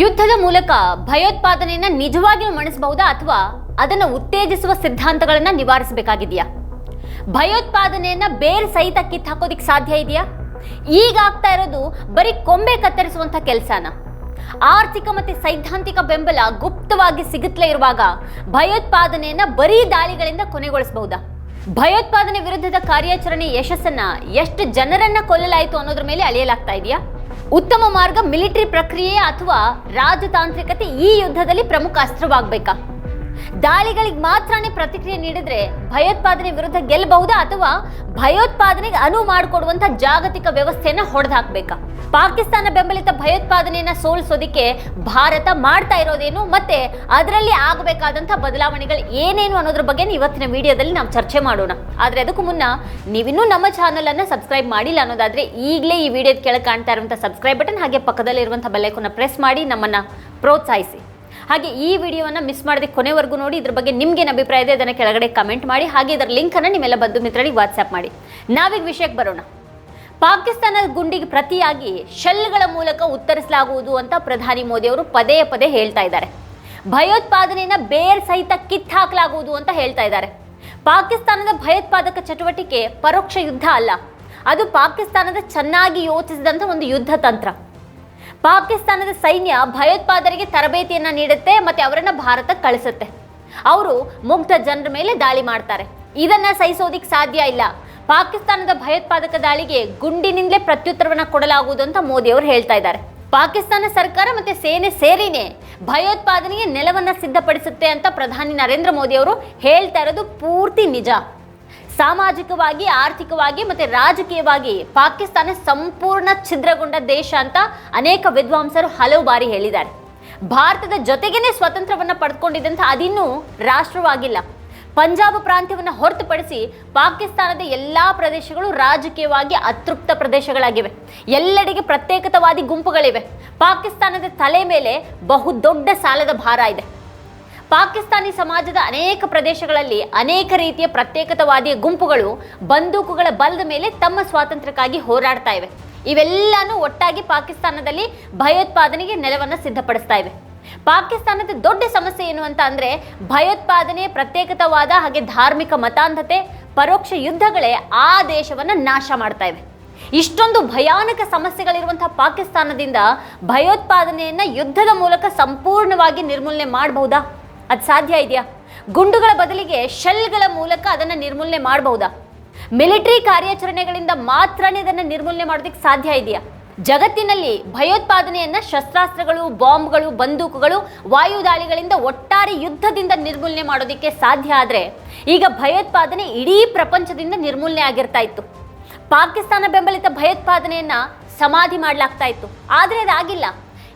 ಯುದ್ಧದ ಮೂಲಕ ಭಯೋತ್ಪಾದನೆಯನ್ನ ನಿಜವಾಗಿಯೂ ಮಣಿಸಬಹುದಾ ಅಥವಾ ಅದನ್ನು ಉತ್ತೇಜಿಸುವ ಸಿದ್ಧಾಂತಗಳನ್ನ ನಿವಾರಿಸಬೇಕಾಗಿದೆಯಾ? ಭಯೋತ್ಪಾದನೆಯನ್ನ ಬೇರೆ ಸಹಿತ ಕಿತ್ತು ಹಾಕೋದಿಕ್ ಸಾಧ್ಯ ಇದೆಯಾ? ಈಗ ಆಗ್ತಾ ಇರೋದು ಬರೀ ಕೊಂಬೆ ಕತ್ತರಿಸುವಂತ ಕೆಲಸನ. ಆರ್ಥಿಕ ಮತ್ತೆ ಸೈದ್ಧಾಂತಿಕ ಬೆಂಬಲ ಗುಪ್ತವಾಗಿ ಸಿಗುತ್ತಲೇ ಇರುವಾಗ ಭಯೋತ್ಪಾದನೆಯನ್ನ ಬರೀ ದಾಳಿಗಳಿಂದ ಕೊನೆಗೊಳಿಸಬಹುದಾ? ಭಯೋತ್ಪಾದನೆ ವಿರುದ್ಧದ ಕಾರ್ಯಾಚರಣೆ ಯಶಸ್ಸನ್ನ ಎಷ್ಟು ಜನರನ್ನ ಕೊಲ್ಲಲಾಯಿತು ಅನ್ನೋದ್ರ ಮೇಲೆ ಅಳೆಯಲಾಗ್ತಾ ಇದೆಯಾ? ಉತ್ತಮ ಮಾರ್ಗ ಮಿಲಿಟರಿ ಪ್ರಕ್ರಿಯೆ ಅಥವಾ ರಾಜತಾಂತ್ರಿಕತೆ ಈ ಯುದ್ಧದಲ್ಲಿ ಪ್ರಮುಖ ಅಸ್ತ್ರವಾಗಬೇಕಾ? ದಾಳಿಗಳಿಗೆ ಮಾತ್ರನೇ ಪ್ರತಿಕ್ರಿಯೆ ನೀಡಿದ್ರೆ ಭಯೋತ್ಪಾದನೆ ವಿರುದ್ಧ ಗೆಲ್ಲಬಹುದಾ ಅಥವಾ ಭಯೋತ್ಪಾದನೆಗೆ ಅನುವು ಮಾಡಿಕೊಡುವಂತ ಜಾಗತಿಕ ವ್ಯವಸ್ಥೆಯನ್ನ ಹೊಡೆದಾಕ್ಬೇಕಾ? ಪಾಕಿಸ್ತಾನ ಬೆಂಬಲಿತ ಭಯೋತ್ಪಾದನೆಯನ್ನ ಸೋಲಿಸೋದಿಕ್ಕೆ ಭಾರತ ಮಾಡ್ತಾ ಇರೋದೇನು ಮತ್ತೆ ಅದರಲ್ಲಿ ಆಗಬೇಕಾದಂತ ಬದಲಾವಣೆಗಳು ಏನೇನು ಅನ್ನೋದ್ರ ಬಗ್ಗೆ ಇವತ್ತಿನ ವಿಡಿಯೋದಲ್ಲಿ ನಾವು ಚರ್ಚೆ ಮಾಡೋಣ. ಆದ್ರೆ ಅದಕ್ಕೂ ಮುನ್ನ ನೀವಿನ್ನೂ ನಮ್ಮ ಚಾನಲ್ ಅನ್ನ ಸಬ್ಸ್ಕ್ರೈಬ್ ಮಾಡಿಲ್ಲ ಅನ್ನೋದಾದ್ರೆ ಈಗಲೇ ಈ ವಿಡಿಯೋದ ಕೆಳಗೆ ಕಾಣ್ತಾ ಇರುವಂತ ಸಬ್ಸ್ಕ್ರೈಬ್ ಬಟನ್ ಹಾಗೆ ಪಕ್ಕದಲ್ಲಿರುವಂಥ ಬೆಲ್ಲೈಕನ್ನ ಪ್ರೆಸ್ ಮಾಡಿ ನಮ್ಮನ್ನ ಪ್ರೋತ್ಸಾಹಿಸಿ. ಹಾಗೆ ಈ ವಿಡಿಯೋನ ಮಿಸ್ ಮಾಡದೆ ಕೊನೆವರೆಗೂ ನೋಡಿ, ಇದ್ರ ಬಗ್ಗೆ ನಿಮ್ಗೇನು ಅಭಿಪ್ರಾಯ ಇದೆ ಅದನ್ನು ಕೆಳಗಡೆ ಕಮೆಂಟ್ ಮಾಡಿ, ಹಾಗೆ ಇದರ ಲಿಂಕನ್ನು ನಿಮ್ಮೆಲ್ಲ ಬಂಧು ಮಿತ್ರರಿಗೆ ವಾಟ್ಸ್ಆ್ಯಪ್ ಮಾಡಿ. ನಾವೀಗ ವಿಷಯಕ್ಕೆ ಬರೋಣ. ಪಾಕಿಸ್ತಾನದ ಗುಂಡಿಗೆ ಪ್ರತಿಯಾಗಿ ಶೆಲ್ಗಳ ಮೂಲಕ ಉತ್ತರಿಸಲಾಗುವುದು ಅಂತ ಪ್ರಧಾನಿ ಮೋದಿ ಅವರು ಪದೇ ಪದೇ ಹೇಳ್ತಾ ಇದ್ದಾರೆ. ಭಯೋತ್ಪಾದನೆಯನ್ನು ಬೇರ್ ಸಹಿತ ಕಿತ್ತಾಕಲಾಗುವುದು ಅಂತ ಹೇಳ್ತಾ ಇದ್ದಾರೆ. ಪಾಕಿಸ್ತಾನದ ಭಯೋತ್ಪಾದಕ ಚಟುವಟಿಕೆ ಪರೋಕ್ಷ ಯುದ್ಧ ಅಲ್ಲ. ಅದು ಪಾಕಿಸ್ತಾನದ ಚೆನ್ನಾಗಿ ಯೋಚಿಸಿದಂಥ ಒಂದು ಯುದ್ಧ ತಂತ್ರ. ಪಾಕಿಸ್ತಾನದ ಸೈನ್ಯ ಭಯೋತ್ಪಾದನೆಗೆ ತರಬೇತಿಯನ್ನ ನೀಡುತ್ತೆ ಮತ್ತೆ ಅವರನ್ನು ಭಾರತಕ್ಕೆ ಕಳಿಸುತ್ತೆ. ಅವರು ಮುಗ್ಧ ಜನರ ಮೇಲೆ ದಾಳಿ ಮಾಡ್ತಾರೆ. ಇದನ್ನ ಸಹಿಸೋದಿಕ್ಕೆ ಸಾಧ್ಯ ಇಲ್ಲ. ಪಾಕಿಸ್ತಾನದ ಭಯೋತ್ಪಾದಕ ದಾಳಿಗೆ ಗುಂಡಿನಿಂದಲೇ ಪ್ರತ್ಯುತ್ತರವನ್ನು ಕೊಡಲಾಗುವುದು ಅಂತ ಮೋದಿ ಅವರು ಹೇಳ್ತಾ ಇದ್ದಾರೆ. ಪಾಕಿಸ್ತಾನ ಸರ್ಕಾರ ಮತ್ತೆ ಸೇನೆ ಸೇರಿನೇ ಭಯೋತ್ಪಾದನೆಗೆ ನೆಲವನ್ನ ಸಿದ್ಧಪಡಿಸುತ್ತೆ ಅಂತ ಪ್ರಧಾನಿ ನರೇಂದ್ರ ಮೋದಿ ಅವರು ಹೇಳ್ತಾ ಇರೋದು ಪೂರ್ತಿ ನಿಜ. ಸಾಮಾಜಿಕವಾಗಿ, ಆರ್ಥಿಕವಾಗಿ ಮತ್ತೆ ರಾಜಕೀಯವಾಗಿ ಪಾಕಿಸ್ತಾನ ಸಂಪೂರ್ಣ ಛಿದ್ರಗೊಂಡ ದೇಶ ಅಂತ ಅನೇಕ ವಿದ್ವಾಂಸರು ಹಲವು ಬಾರಿ ಹೇಳಿದ್ದಾರೆ. ಭಾರತದ ಜೊತೆಗೇನೆ ಸ್ವತಂತ್ರವನ್ನ ಪಡೆದುಕೊಂಡಿದ್ದಂಥ ಅದಿನ್ನೂ ರಾಷ್ಟ್ರವಾಗಿಲ್ಲ. ಪಂಜಾಬ್ ಪ್ರಾಂತ್ಯವನ್ನು ಹೊರತುಪಡಿಸಿ ಪಾಕಿಸ್ತಾನದ ಎಲ್ಲಾ ಪ್ರದೇಶಗಳು ರಾಜಕೀಯವಾಗಿ ಅತೃಪ್ತ ಪ್ರದೇಶಗಳಾಗಿವೆ. ಎಲ್ಲೆಡೆಗೆ ಪ್ರತ್ಯೇಕತವಾದಿ ಗುಂಪುಗಳಿವೆ. ಪಾಕಿಸ್ತಾನದ ತಲೆ ಮೇಲೆ ಬಹುದೊಡ್ಡ ಸಾಲದ ಭಾರ ಇದೆ. ಪಾಕಿಸ್ತಾನಿ ಸಮಾಜದ ಅನೇಕ ಪ್ರದೇಶಗಳಲ್ಲಿ ಅನೇಕ ರೀತಿಯ ಪ್ರತ್ಯೇಕತಾವಾದಿಯ ಗುಂಪುಗಳು ಬಂದೂಕುಗಳ ಬಲದ ಮೇಲೆ ತಮ್ಮ ಸ್ವಾತಂತ್ರ್ಯಕ್ಕಾಗಿ ಹೋರಾಡ್ತಾ ಇವೆ. ಇವೆಲ್ಲಾನು ಒಟ್ಟಾಗಿ ಪಾಕಿಸ್ತಾನದಲ್ಲಿ ಭಯೋತ್ಪಾದನೆಗೆ ನೆಲವನ್ನು ಸಿದ್ಧಪಡಿಸ್ತಾ ಇವೆ. ಪಾಕಿಸ್ತಾನದ ದೊಡ್ಡ ಸಮಸ್ಯೆ ಏನು ಅಂತ ಅಂದ್ರೆ ಭಯೋತ್ಪಾದನೆ, ಪ್ರತ್ಯೇಕತಾವಾದ ಹಾಗೆ ಧಾರ್ಮಿಕ ಮತಾಂಧತೆ, ಪರೋಕ್ಷ ಯುದ್ಧಗಳೇ ಆ ದೇಶವನ್ನ ನಾಶ ಮಾಡ್ತಾ ಇವೆ. ಇಷ್ಟೊಂದು ಭಯಾನಕ ಸಮಸ್ಯೆಗಳಿರುವಂತಹ ಪಾಕಿಸ್ತಾನದಿಂದ ಭಯೋತ್ಪಾದನೆಯನ್ನ ಯುದ್ಧದ ಮೂಲಕ ಸಂಪೂರ್ಣವಾಗಿ ನಿರ್ಮೂಲನೆ ಮಾಡಬಹುದಾ? ಅದು ಸಾಧ್ಯ ಇದೆಯಾ? ಗುಂಡುಗಳ ಬದಲಿಗೆ ಶೆಲ್ಗಳ ಮೂಲಕ ಅದನ್ನು ನಿರ್ಮೂಲನೆ ಮಾಡಬಹುದಾ? ಮಿಲಿಟರಿ ಕಾರ್ಯಾಚರಣೆಗಳಿಂದ ಮಾತ್ರನೇ ಇದನ್ನು ನಿರ್ಮೂಲನೆ ಮಾಡೋದಕ್ಕೆ ಸಾಧ್ಯ ಇದೆಯಾ? ಜಗತ್ತಿನಲ್ಲಿ ಭಯೋತ್ಪಾದನೆಯನ್ನ ಶಸ್ತ್ರಾಸ್ತ್ರಗಳು, ಬಾಂಬ್ಗಳು, ಬಂದೂಕುಗಳು, ವಾಯುದಾಳಿಗಳಿಂದ ಒಟ್ಟಾರೆ ಯುದ್ಧದಿಂದ ನಿರ್ಮೂಲನೆ ಮಾಡೋದಕ್ಕೆ ಸಾಧ್ಯ ಆದರೆ ಈಗ ಭಯೋತ್ಪಾದನೆ ಇಡೀ ಪ್ರಪಂಚದಿಂದ ನಿರ್ಮೂಲನೆ ಆಗಿರ್ತಾ ಇತ್ತು. ಪಾಕಿಸ್ತಾನ ಬೆಂಬಲಿತ ಭಯೋತ್ಪಾದನೆಯನ್ನ ಸಮಾಧಿ ಮಾಡಲಾಗ್ತಾ ಇತ್ತು. ಆದರೆ ಅದಾಗಿಲ್ಲ.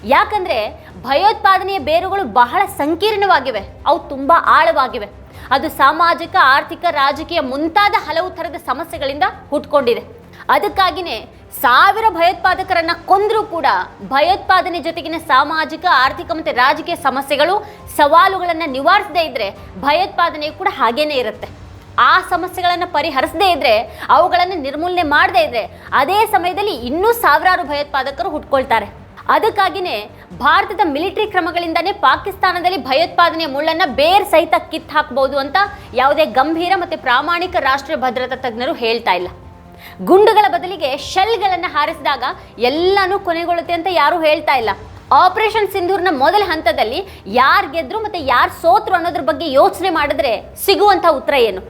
ಯಾಕಂದ್ರೆ ಭಯೋತ್ಪಾದನೆಯ ಬೇರುಗಳು ಬಹಳ ಸಂಕೀರ್ಣವಾಗಿವೆ. ಅವು ತುಂಬ ಆಳವಾಗಿವೆ. ಅದು ಸಾಮಾಜಿಕ, ಆರ್ಥಿಕ, ರಾಜಕೀಯ ಮುಂತಾದ ಹಲವು ಥರದ ಸಮಸ್ಯೆಗಳಿಂದ ಹುಟ್ಕೊಂಡಿದೆ. ಅದಕ್ಕಾಗಿಯೇ ಸಾವಿರ ಭಯೋತ್ಪಾದಕರನ್ನ ಕೊಂದರೂ ಕೂಡ ಭಯೋತ್ಪಾದನೆ ಜೊತೆಗಿನ ಸಾಮಾಜಿಕ, ಆರ್ಥಿಕ ಮತ್ತು ರಾಜಕೀಯ ಸಮಸ್ಯೆಗಳು ಸವಾಲುಗಳನ್ನು ನಿವಾರಿಸದೇ ಇದ್ರೆ ಭಯೋತ್ಪಾದನೆಯು ಕೂಡ ಹಾಗೇನೇ ಇರುತ್ತೆ. ಆ ಸಮಸ್ಯೆಗಳನ್ನು ಪರಿಹರಿಸದೇ ಇದ್ದರೆ ಅವುಗಳನ್ನು ನಿರ್ಮೂಲನೆ ಮಾಡದೇ ಇದ್ದರೆ ಅದೇ ಸಮಯದಲ್ಲಿ ಇನ್ನೂ ಸಾವಿರಾರು ಭಯೋತ್ಪಾದಕರು ಹುಟ್ಕೊಳ್ತಾರೆ. ಅದಕ್ಕಾಗಿಯೇ ಭಾರತದ ಮಿಲಿಟರಿ ಕ್ರಮಗಳಿಂದನೇ ಪಾಕಿಸ್ತಾನದಲ್ಲಿ ಭಯೋತ್ಪಾದನೆಯ ಮುಳ್ಳನ್ನು ಬೇರ್ ಸಹಿತ ಕಿತ್ತು ಹಾಕಬಹುದು ಅಂತ ಯಾವುದೇ ಗಂಭೀರ ಮತ್ತು ಪ್ರಾಮಾಣಿಕ ರಾಷ್ಟ್ರೀಯ ಭದ್ರತಾ ತಜ್ಞರು ಹೇಳ್ತಾ ಇಲ್ಲ. ಗುಂಡುಗಳ ಬದಲಿಗೆ ಶೆಲ್ಗಳನ್ನು ಹಾರಿಸಿದಾಗ ಎಲ್ಲನೂ ಕೊನೆಗೊಳ್ಳುತ್ತೆ ಅಂತ ಯಾರೂ ಹೇಳ್ತಾ ಇಲ್ಲ. ಆಪರೇಷನ್ ಸಿಂಧೂರ್ನ ಮೊದಲ ಹಂತದಲ್ಲಿ ಯಾರು ಗೆದ್ರು ಮತ್ತು ಯಾರು ಸೋತ್ರು ಅನ್ನೋದ್ರ ಬಗ್ಗೆ ಯೋಚನೆ ಮಾಡಿದ್ರೆ ಸಿಗುವಂಥ ಉತ್ತರ ಏನು?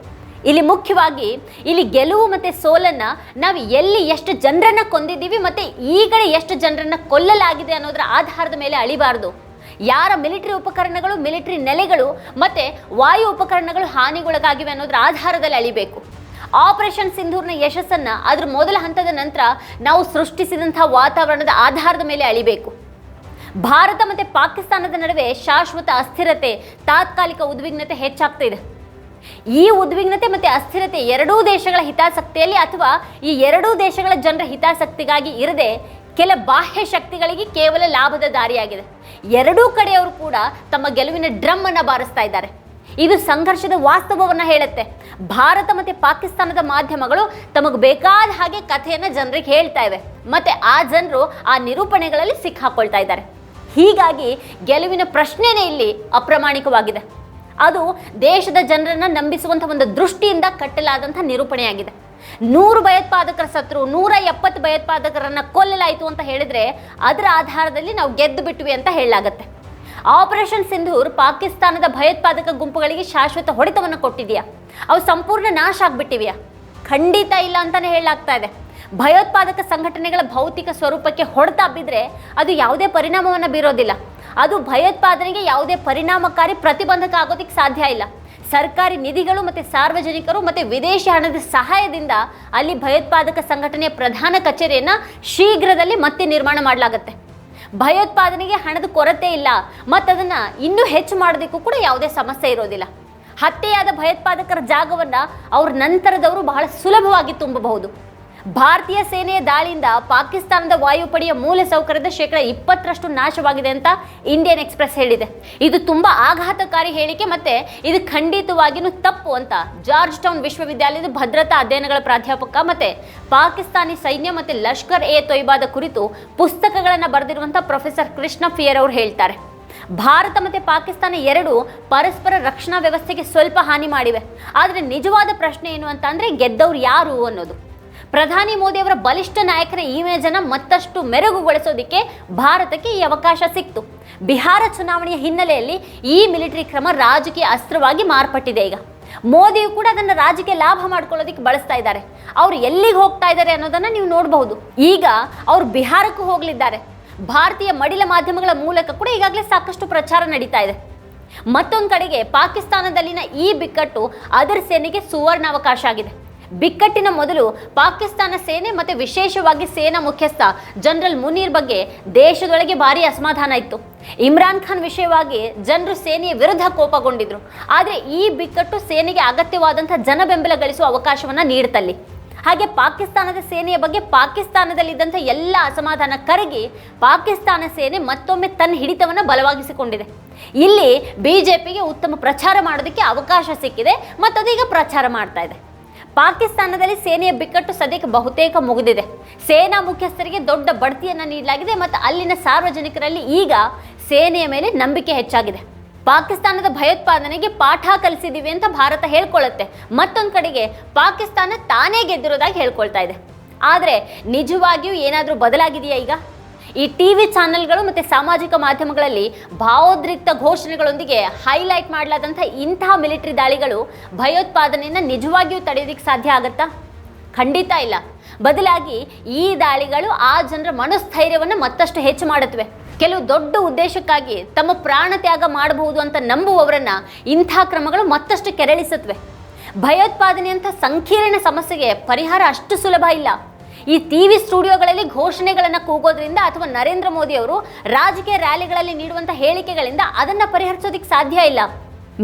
ಇಲ್ಲಿ ಮುಖ್ಯವಾಗಿ ಇಲ್ಲಿ ಗೆಲುವು ಮತ್ತೆ ಸೋಲನ್ನ ನಾವು ಎಲ್ಲಿ ಎಷ್ಟು ಜನರನ್ನ ಕೊಂದಿದ್ದೀವಿ ಮತ್ತೆ ಈಗಲೇ ಎಷ್ಟು ಜನರನ್ನ ಕೊಲ್ಲಲಾಗಿದೆ ಅನ್ನೋದರ ಆಧಾರದ ಮೇಲೆ ಅಳಿಬಾರ್ದು. ಯಾರ ಮಿಲಿಟರಿ ಉಪಕರಣಗಳು, ಮಿಲಿಟರಿ ನೆಲೆಗಳು ಮತ್ತೆ ವಾಯು ಉಪಕರಣಗಳು ಹಾನಿಗೊಳಗಾಗಿವೆ ಅನ್ನೋದರ ಆಧಾರದಲ್ಲಿ ಅಳಿಬೇಕು. ಆಪರೇಷನ್ ಸಿಂಧೂರ್ನ ಯಶಸ್ಸನ್ನ ಅದ್ರ ಮೊದಲ ಹಂತದ ನಂತರ ನಾವು ಸೃಷ್ಟಿಸಿದಂಥ ವಾತಾವರಣದ ಆಧಾರದ ಮೇಲೆ ಅಳಿಬೇಕು. ಭಾರತ ಮತ್ತೆ ಪಾಕಿಸ್ತಾನದ ನಡುವೆ ಶಾಶ್ವತ ಅಸ್ಥಿರತೆ, ತಾತ್ಕಾಲಿಕ ಉದ್ವಿಗ್ನತೆ ಹೆಚ್ಚಾಗ್ತಾ ಇದೆ ಈ ಉದ್ವಿಗ್ನತೆ ಮತ್ತೆ ಅಸ್ಥಿರತೆ ಎರಡೂ ದೇಶಗಳ ಹಿತಾಸಕ್ತಿಯಲ್ಲಿ ಅಥವಾ ಈ ಎರಡೂ ದೇಶಗಳ ಜನರ ಹಿತಾಸಕ್ತಿಗಾಗಿ ಇರದೆ ಕೆಲ ಬಾಹ್ಯ ಶಕ್ತಿಗಳಿಗೆ ಕೇವಲ ಲಾಭದ ದಾರಿಯಾಗಿದೆ. ಎರಡೂ ಕಡೆಯವರು ಕೂಡ ತಮ್ಮ ಗೆಲುವಿನ ಡ್ರಮ್ ಅನ್ನು ಬಾರಿಸ್ತಾ ಇದ್ದಾರೆ. ಇದು ಸಂಘರ್ಷದ ವಾಸ್ತವವನ್ನ ಹೇಳುತ್ತೆ. ಭಾರತ ಮತ್ತೆ ಪಾಕಿಸ್ತಾನದ ಮಾಧ್ಯಮಗಳು ತಮಗೆ ಬೇಕಾದ ಹಾಗೆ ಕಥೆಯನ್ನ ಜನರಿಗೆ ಹೇಳ್ತಾ ಇವೆ. ಮತ್ತೆ ಆ ಜನರು ಆ ನಿರೂಪಣೆಗಳಲ್ಲಿ ಸಿಕ್ಕಾಕೊಳ್ತಾ ಇದ್ದಾರೆ. ಹೀಗಾಗಿ ಗೆಲುವಿನ ಪ್ರಶ್ನೆನೇ ಇಲ್ಲಿ ಅಪ್ರಾಮಾಣಿಕವಾಗಿದೆ. ಅದು ದೇಶದ ಜನರನ್ನ ನಂಬಿಸುವಂಥ ಒಂದು ದೃಷ್ಟಿಯಿಂದ ಕಟ್ಟಲಾದಂಥ ನಿರೂಪಣೆಯಾಗಿದೆ. ನೂರು ಭಯೋತ್ಪಾದಕರ ಸತ್ರು, ನೂರ ಎಪ್ಪತ್ತು ಭಯೋತ್ಪಾದಕರನ್ನ ಕೊಲ್ಲಲಾಯಿತು ಅಂತ ಹೇಳಿದ್ರೆ ಅದರ ಆಧಾರದಲ್ಲಿ ನಾವು ಗೆದ್ದು ಬಿಟ್ವಿ ಅಂತ ಹೇಳಲಾಗತ್ತೆ. ಆಪರೇಷನ್ ಸಿಂಧೂರ್ ಪಾಕಿಸ್ತಾನದ ಭಯೋತ್ಪಾದಕ ಗುಂಪುಗಳಿಗೆ ಶಾಶ್ವತ ಹೊಡೆತವನ್ನು ಕೊಟ್ಟಿದೆಯಾ? ಅವು ಸಂಪೂರ್ಣ ನಾಶ ಆಗ್ಬಿಟ್ಟಿವೆಯಾ? ಖಂಡಿತ ಇಲ್ಲ ಅಂತಾನೆ ಹೇಳಲಾಗ್ತಾ ಇದೆ. ಭಯೋತ್ಪಾದಕ ಸಂಘಟನೆಗಳ ಭೌತಿಕ ಸ್ವರೂಪಕ್ಕೆ ಹೊಡೆತ ಬಿದ್ದರೆ ಅದು ಯಾವುದೇ ಪರಿಣಾಮವನ್ನು ಬೀರೋದಿಲ್ಲ. ಅದು ಭಯೋತ್ಪಾದನೆಗೆ ಯಾವುದೇ ಪರಿಣಾಮಕಾರಿ ಪ್ರತಿಬಂಧಕ ಆಗೋದಕ್ಕೆ ಸಾಧ್ಯ ಇಲ್ಲ. ಸರ್ಕಾರಿ ನಿಧಿಗಳು ಮತ್ತು ಸಾರ್ವಜನಿಕರು ಮತ್ತು ವಿದೇಶಿ ಹಣದ ಸಹಾಯದಿಂದ ಅಲ್ಲಿ ಭಯೋತ್ಪಾದಕ ಸಂಘಟನೆಯ ಪ್ರಧಾನ ಕಚೇರಿಯನ್ನು ಶೀಘ್ರದಲ್ಲಿ ಮತ್ತೆ ನಿರ್ಮಾಣ ಮಾಡಲಾಗುತ್ತೆ. ಭಯೋತ್ಪಾದನೆಗೆ ಹಣದ ಕೊರತೆ ಇಲ್ಲ. ಮತ್ತು ಅದನ್ನು ಇನ್ನೂ ಹೆಚ್ಚು ಮಾಡೋದಕ್ಕೂ ಕೂಡ ಯಾವುದೇ ಸಮಸ್ಯೆ ಇರೋದಿಲ್ಲ. ಹತ್ಯೆಯಾದ ಭಯೋತ್ಪಾದಕರ ಜಾಗವನ್ನು ಅವ್ರ ನಂತರದವರು ಬಹಳ ಸುಲಭವಾಗಿ ತುಂಬಬಹುದು. ಭಾರತೀಯ ಸೇನೆಯ ದಾಳಿಯಿಂದ ಪಾಕಿಸ್ತಾನದ ವಾಯುಪಡೆಯ ಮೂಲ ಸೌಕರ್ಯದ ಶೇಕಡ ಇಪ್ಪತ್ತರಷ್ಟು ನಾಶವಾಗಿದೆ ಅಂತ ಇಂಡಿಯನ್ ಎಕ್ಸ್ಪ್ರೆಸ್ ಹೇಳಿದೆ. ಇದು ತುಂಬಾ ಆಘಾತಕಾರಿ ಹೇಳಿಕೆ ಮತ್ತೆ ಇದು ಖಂಡಿತವಾಗಿಯೂ ತಪ್ಪು ಅಂತ ಜಾರ್ಜ್ ಟೌನ್ ವಿಶ್ವವಿದ್ಯಾಲಯದ ಭದ್ರತಾ ಅಧ್ಯಯನಗಳ ಪ್ರಾಧ್ಯಾಪಕ ಮತ್ತೆ ಪಾಕಿಸ್ತಾನಿ ಸೈನ್ಯ ಮತ್ತೆ ಲಷ್ಕರ್ ಎ ತೊಯ್ಬಾದ ಕುರಿತು ಪುಸ್ತಕಗಳನ್ನು ಬರೆದಿರುವಂಥ ಪ್ರೊಫೆಸರ್ ಕೃಷ್ಣ ಫಿಯರ್ ಅವರು ಹೇಳ್ತಾರೆ. ಭಾರತ ಮತ್ತು ಪಾಕಿಸ್ತಾನ ಎರಡು ಪರಸ್ಪರ ರಕ್ಷಣಾ ವ್ಯವಸ್ಥೆಗೆ ಸ್ವಲ್ಪ ಹಾನಿ ಮಾಡಿವೆ. ಆದರೆ ನಿಜವಾದ ಪ್ರಶ್ನೆ ಏನು ಅಂತ ಅಂದರೆ ಗೆದ್ದವ್ರು ಯಾರು ಅನ್ನೋದು. ಪ್ರಧಾನಿ ಮೋದಿ ಅವರ ಬಲಿಷ್ಠ ನಾಯಕನ ಇಮೇಜನ್ನು ಮತ್ತಷ್ಟು ಮೆರುಗುಗೊಳಿಸೋದಕ್ಕೆ ಭಾರತಕ್ಕೆ ಈ ಅವಕಾಶ ಸಿಕ್ತು. ಬಿಹಾರ ಚುನಾವಣೆಯ ಹಿನ್ನೆಲೆಯಲ್ಲಿ ಈ ಮಿಲಿಟರಿ ಕ್ರಮ ರಾಜಕೀಯ ಅಸ್ತ್ರವಾಗಿ ಮಾರ್ಪಟ್ಟಿದೆ ಈಗ. ಮೋದಿಯು ಕೂಡ ಅದನ್ನು ರಾಜಕೀಯ ಲಾಭ ಮಾಡ್ಕೊಳ್ಳೋದಕ್ಕೆ ಬಳಸ್ತಾ ಇದ್ದಾರೆ. ಅವ್ರು ಎಲ್ಲಿಗೆ ಹೋಗ್ತಾ ಇದ್ದಾರೆ ಅನ್ನೋದನ್ನ ನೀವು ನೋಡಬಹುದು. ಈಗ ಅವ್ರು ಬಿಹಾರಕ್ಕೂ ಹೋಗಲಿದ್ದಾರೆ. ಭಾರತೀಯ ಮಡಿಲ ಮಾಧ್ಯಮಗಳ ಮೂಲಕ ಕೂಡ ಈಗಾಗಲೇ ಸಾಕಷ್ಟು ಪ್ರಚಾರ ನಡೀತಾ ಇದೆ. ಮತ್ತೊಂದು ಕಡೆಗೆ ಪಾಕಿಸ್ತಾನದಲ್ಲಿನ ಈ ಬಿಕ್ಕಟ್ಟು ಅದರ ಸೇನೆಗೆ ಸುವರ್ಣ ಅವಕಾಶ ಆಗಿದೆ. ಬಿಕ್ಕಟ್ಟಿನ ಮೊದಲು ಪಾಕಿಸ್ತಾನ ಸೇನೆ ಮತ್ತು ವಿಶೇಷವಾಗಿ ಸೇನಾ ಮುಖ್ಯಸ್ಥ ಜನರಲ್ ಮುನೀರ್ ಬಗ್ಗೆ ದೇಶದೊಳಗೆ ಭಾರಿ ಅಸಮಾಧಾನ ಇತ್ತು. ಇಮ್ರಾನ್ ಖಾನ್ ವಿಷಯವಾಗಿ ಜನರು ಸೇನೆಯ ವಿರುದ್ಧ ಕೋಪಗೊಂಡಿದ್ರು. ಆದರೆ ಈ ಬಿಕ್ಕಟ್ಟು ಸೇನೆಗೆ ಅಗತ್ಯವಾದಂಥ ಜನ ಬೆಂಬಲ ಗಳಿಸುವ ಅವಕಾಶವನ್ನು ನೀಡುತ್ತಲ್ಲಿ ಹಾಗೆ ಪಾಕಿಸ್ತಾನದ ಸೇನೆಯ ಬಗ್ಗೆ ಪಾಕಿಸ್ತಾನದಲ್ಲಿದ್ದಂಥ ಎಲ್ಲ ಅಸಮಾಧಾನ ಕರಗಿ ಪಾಕಿಸ್ತಾನ ಸೇನೆ ಮತ್ತೊಮ್ಮೆ ತನ್ನ ಹಿಡಿತವನ್ನು ಬಲವಾಗಿಸಿಕೊಂಡಿದೆ. ಇಲ್ಲಿ ಬಿಜೆಪಿಗೆ ಉತ್ತಮ ಪ್ರಚಾರ ಮಾಡೋದಕ್ಕೆ ಅವಕಾಶ ಸಿಕ್ಕಿದೆ ಮತ್ತು ಅದೀಗ ಪ್ರಚಾರ ಮಾಡ್ತಾ ಇದೆ. ಪಾಕಿಸ್ತಾನದಲ್ಲಿ ಸೇನೆಯ ಬಿಕ್ಕಟ್ಟು ಸದ್ಯಕ್ಕೆ ಬಹುತೇಕ ಮುಗಿದಿದೆ. ಸೇನಾ ಮುಖ್ಯಸ್ಥರಿಗೆ ದೊಡ್ಡ ಬಡ್ತಿಯನ್ನು ನೀಡಲಾಗಿದೆ ಮತ್ತು ಅಲ್ಲಿನ ಸಾರ್ವಜನಿಕರಲ್ಲಿ ಈಗ ಸೇನೆಯ ಮೇಲೆ ನಂಬಿಕೆ ಹೆಚ್ಚಾಗಿದೆ. ಪಾಕಿಸ್ತಾನದ ಭಯೋತ್ಪಾದನೆಗೆ ಪಾಠ ಕಲಿಸಿದ್ದೀವಿ ಅಂತ ಭಾರತ ಹೇಳ್ಕೊಳ್ಳುತ್ತೆ. ಮತ್ತೊಂದು ಕಡೆಗೆ ಪಾಕಿಸ್ತಾನ ತಾನೇ ಗೆದ್ದಿರೋದಾಗಿ ಹೇಳ್ಕೊಳ್ತಾ ಇದೆ. ಆದರೆ ನಿಜವಾಗಿಯೂ ಏನಾದರೂ ಬದಲಾಗಿದೆಯಾ ಈಗ? ಈ ಟಿ ವಿ ಚಾನೆಲ್ಗಳು ಮತ್ತು ಸಾಮಾಜಿಕ ಮಾಧ್ಯಮಗಳಲ್ಲಿ ಭಾವೋದ್ರಿಕ್ತ ಘೋಷಣೆಗಳೊಂದಿಗೆ ಹೈಲೈಟ್ ಮಾಡಲಾದಂಥ ಇಂತಹ ಮಿಲಿಟರಿ ದಾಳಿಗಳು ಭಯೋತ್ಪಾದನೆಯನ್ನು ನಿಜವಾಗಿಯೂ ತಡೆಯೋದಕ್ಕೆ ಸಾಧ್ಯ ಆಗುತ್ತಾ? ಖಂಡಿತ ಇಲ್ಲ. ಬದಲಾಗಿ ಈ ದಾಳಿಗಳು ಆ ಜನರ ಮನಸ್ಥೈರ್ಯವನ್ನು ಮತ್ತಷ್ಟು ಹೆಚ್ಚು ಮಾಡುತ್ತವೆ. ಕೆಲವು ದೊಡ್ಡ ಉದ್ದೇಶಕ್ಕಾಗಿ ತಮ್ಮ ಪ್ರಾಣ ತ್ಯಾಗ ಮಾಡಬಹುದು ಅಂತ ನಂಬುವವರನ್ನ ಇಂಥ ಕ್ರಮಗಳು ಮತ್ತಷ್ಟು ಕೆರಳಿಸುತ್ತವೆ. ಭಯೋತ್ಪಾದನೆಯಂಥ ಸಂಕೀರ್ಣ ಸಮಸ್ಯೆಗೆ ಪರಿಹಾರ ಅಷ್ಟು ಸುಲಭ ಇಲ್ಲ. ಈ ಟಿ ವಿ ಸ್ಟುಡಿಯೋಗಳಲ್ಲಿ ಘೋಷಣೆಗಳನ್ನು ಕೂಗೋದ್ರಿಂದ ಅಥವಾ ನರೇಂದ್ರ ಮೋದಿ ಅವರು ರಾಜಕೀಯ ರ್ಯಾಲಿಗಳಲ್ಲಿ ನೀಡುವಂಥ ಹೇಳಿಕೆಗಳಿಂದ ಅದನ್ನು ಪರಿಹರಿಸೋದಕ್ಕೆ ಸಾಧ್ಯ ಇಲ್ಲ.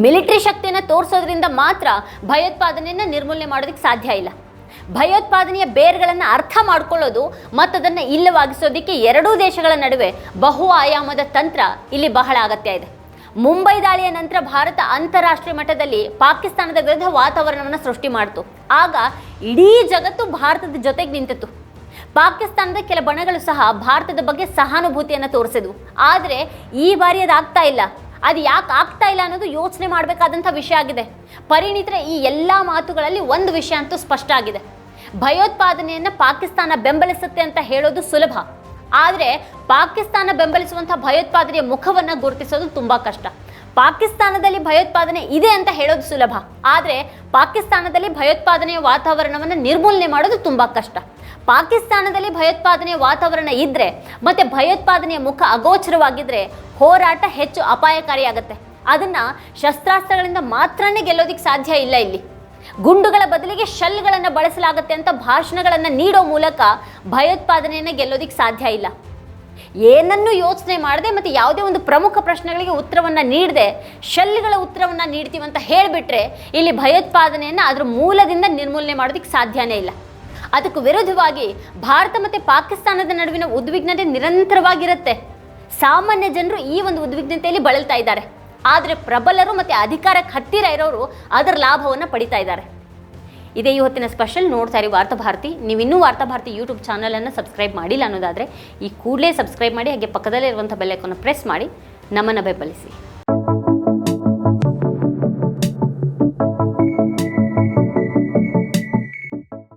ಮಿಲಿಟರಿ ಶಕ್ತಿಯನ್ನು ತೋರಿಸೋದ್ರಿಂದ ಮಾತ್ರ ಭಯೋತ್ಪಾದನೆಯನ್ನು ನಿರ್ಮೂಲನೆ ಮಾಡೋದಕ್ಕೆ ಸಾಧ್ಯ ಇಲ್ಲ. ಭಯೋತ್ಪಾದನೆಯ ಬೇರ್ಗಳನ್ನು ಅರ್ಥ ಮಾಡಿಕೊಳ್ಳೋದು ಮತ್ತು ಅದನ್ನು ಇಲ್ಲವಾಗಿಸೋದಕ್ಕೆ ಎರಡೂ ದೇಶಗಳ ನಡುವೆ ಬಹು ಆಯಾಮದ ತಂತ್ರ ಇಲ್ಲಿ ಬಹಳ ಅಗತ್ಯ ಇದೆ. ಮುಂಬೈ ದಾಳಿಯ ನಂತರ ಭಾರತ ಅಂತಾರಾಷ್ಟ್ರೀಯ ಮಟ್ಟದಲ್ಲಿ ಪಾಕಿಸ್ತಾನದ ವಿರುದ್ಧ ವಾತಾವರಣವನ್ನು ಸೃಷ್ಟಿ ಮಾಡಿತು. ಆಗ ಇಡೀ ಜಗತ್ತು ಭಾರತದ ಜೊತೆಗೆ ನಿಂತಿತು ಪಾಕಿಸ್ತಾನದ ಕೆಲ ಬಣಗಳು ಸಹ ಭಾರತದ ಬಗ್ಗೆ ಸಹಾನುಭೂತಿಯನ್ನು ತೋರಿಸಿದ್ವು. ಆದರೆ ಈ ಬಾರಿ ಅದಾಗ್ತಾ ಇಲ್ಲ. ಅದು ಯಾಕೆ ಆಗ್ತಾ ಇಲ್ಲ ಅನ್ನೋದು ಯೋಚನೆ ಮಾಡಬೇಕಾದಂಥ ವಿಷಯ ಆಗಿದೆ. ಪರಿಣಿತರ ಈ ಎಲ್ಲ ಮಾತುಗಳಲ್ಲಿ ಒಂದು ವಿಷಯ ಅಂತೂ ಸ್ಪಷ್ಟ ಆಗಿದೆ. ಭಯೋತ್ಪಾದನೆಯನ್ನು ಪಾಕಿಸ್ತಾನ ಬೆಂಬಲಿಸುತ್ತೆ ಅಂತ ಹೇಳೋದು ಸುಲಭ. ಆದರೆ ಪಾಕಿಸ್ತಾನ ಬೆಂಬಲಿಸುವಂಥ ಭಯೋತ್ಪಾದನೆಯ ಮುಖವನ್ನು ಗುರುತಿಸೋದು ತುಂಬ ಕಷ್ಟ. ಪಾಕಿಸ್ತಾನದಲ್ಲಿ ಭಯೋತ್ಪಾದನೆ ಇದೆ ಅಂತ ಹೇಳೋದು ಸುಲಭ. ಆದರೆ ಪಾಕಿಸ್ತಾನದಲ್ಲಿ ಭಯೋತ್ಪಾದನೆಯ ವಾತಾವರಣವನ್ನು ನಿರ್ಮೂಲನೆ ಮಾಡೋದು ತುಂಬ ಕಷ್ಟ. ಪಾಕಿಸ್ತಾನದಲ್ಲಿ ಭಯೋತ್ಪಾದನೆಯ ವಾತಾವರಣ ಇದ್ದರೆ ಮತ್ತು ಭಯೋತ್ಪಾದನೆಯ ಮುಖ ಅಗೋಚರವಾಗಿದ್ದರೆ ಹೋರಾಟ ಹೆಚ್ಚು ಅಪಾಯಕಾರಿಯಾಗುತ್ತೆ. ಅದನ್ನು ಶಸ್ತ್ರಾಸ್ತ್ರಗಳಿಂದ ಮಾತ್ರನೇ ಗೆಲ್ಲೋದಕ್ಕೆ ಸಾಧ್ಯ ಇಲ್ಲ ಇಲ್ಲಿ. ಗುಂಡುಗಳ ಬದಲಿಗೆ ಶೆಲ್ಗಳನ್ನು ಬಳಸಲಾಗುತ್ತೆ ಅಂತ ಭಾಷಣಗಳನ್ನು ನೀಡೋ ಮೂಲಕ ಭಯೋತ್ಪಾದನೆಯನ್ನು ಗೆಲ್ಲೋದಿಕ್ಕೆ ಸಾಧ್ಯ ಇಲ್ಲ. ಏನನ್ನು ಯೋಚನೆ ಮಾಡದೆ ಮತ್ತು ಯಾವುದೇ ಒಂದು ಪ್ರಮುಖ ಪ್ರಶ್ನೆಗಳಿಗೆ ಉತ್ತರವನ್ನು ನೀಡದೆ, ಶೆಲ್ಗಳ ಉತ್ತರವನ್ನು ನೀಡ್ತೀವಿ ಅಂತ ಹೇಳಿಬಿಟ್ರೆ ಇಲ್ಲಿ ಭಯೋತ್ಪಾದನೆಯನ್ನು ಅದರ ಮೂಲದಿಂದ ನಿರ್ಮೂಲನೆ ಮಾಡೋದಕ್ಕೆ ಸಾಧ್ಯನೇ ಇಲ್ಲ. ಅದಕ್ಕೆ ವಿರುದ್ಧವಾಗಿ ಭಾರತ ಮತ್ತು ಪಾಕಿಸ್ತಾನದ ನಡುವಿನ ಉದ್ವಿಗ್ನತೆ ನಿರಂತರವಾಗಿರುತ್ತೆ. ಸಾಮಾನ್ಯ ಜನರು ಈ ಒಂದು ಉದ್ವಿಗ್ನತೆಯಲ್ಲಿ ಬಳಲ್ತಾ ಇದ್ದಾರೆ. ಆದರೆ ಪ್ರಬಲರು ಮತ್ತು ಅಧಿಕಾರಕ್ಕೆ ಹತ್ತಿರ ಇರೋರು ಅದರ ಲಾಭವನ್ನು ಪಡಿತಾ ಇದ್ದಾರೆ. ಇದೇ ಇವತ್ತಿನ ಸ್ಪೆಷಲ್ ನೋಡ್ತಾ ಇರಿ ವಾರ್ತಾಭಾರತಿ ನೀವು ಇನ್ನೂ ವಾರ್ತಾಭಾರತಿ ಯೂಟ್ಯೂಬ್ ಚಾನಲನ್ನು ಸಬ್ಸ್ಕ್ರೈಬ್ ಮಾಡಿಲ್ಲ ಅನ್ನೋದಾದರೆ ಈ ಕೂಡಲೇ ಸಬ್ಸ್ಕ್ರೈಬ್ ಮಾಡಿ, ಹಾಗೆ ಪಕ್ಕದಲ್ಲೇ ಇರುವಂಥ ಬೆಲ್ಲೈಕನ್ನು ಪ್ರೆಸ್ ಮಾಡಿ. ನಮ್ಮನ್ನು ಬೆಂಬಲಿಸಿ.